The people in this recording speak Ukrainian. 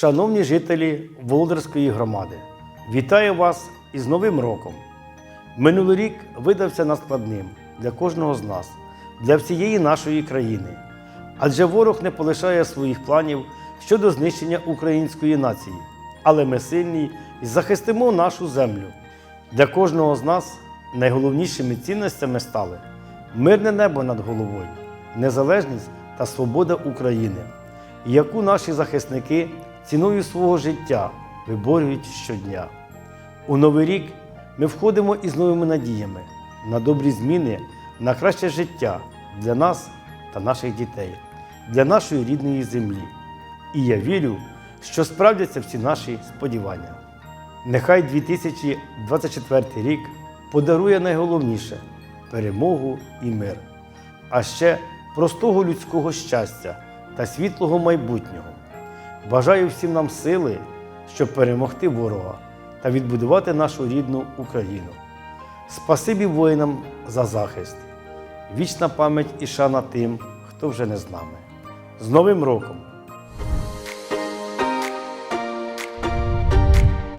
Шановні жителі Володарської громади, вітаю вас із Новим роком! Минулий рік видався надскладним для кожного з нас, для всієї нашої країни. Адже ворог не полишає своїх планів щодо знищення української нації. Але ми сильні і захистимо нашу землю. Для кожного з нас найголовнішими цінностями стали мирне небо над головою, незалежність та свобода України, яку наші захисники ціною свого життя виборюють щодня. У новий рік ми входимо із новими надіями на добрі зміни, на краще життя для нас та наших дітей, для нашої рідної землі. І я вірю, що справдяться всі наші сподівання. Нехай 2024 рік подарує найголовніше перемогу і мир, а ще простого людського щастя та світлого майбутнього. Бажаю всім нам сили, щоб перемогти ворога та відбудувати нашу рідну Україну. Спасибі воїнам за захист. Вічна пам'ять і шана тим, хто вже не з нами. З Новим роком!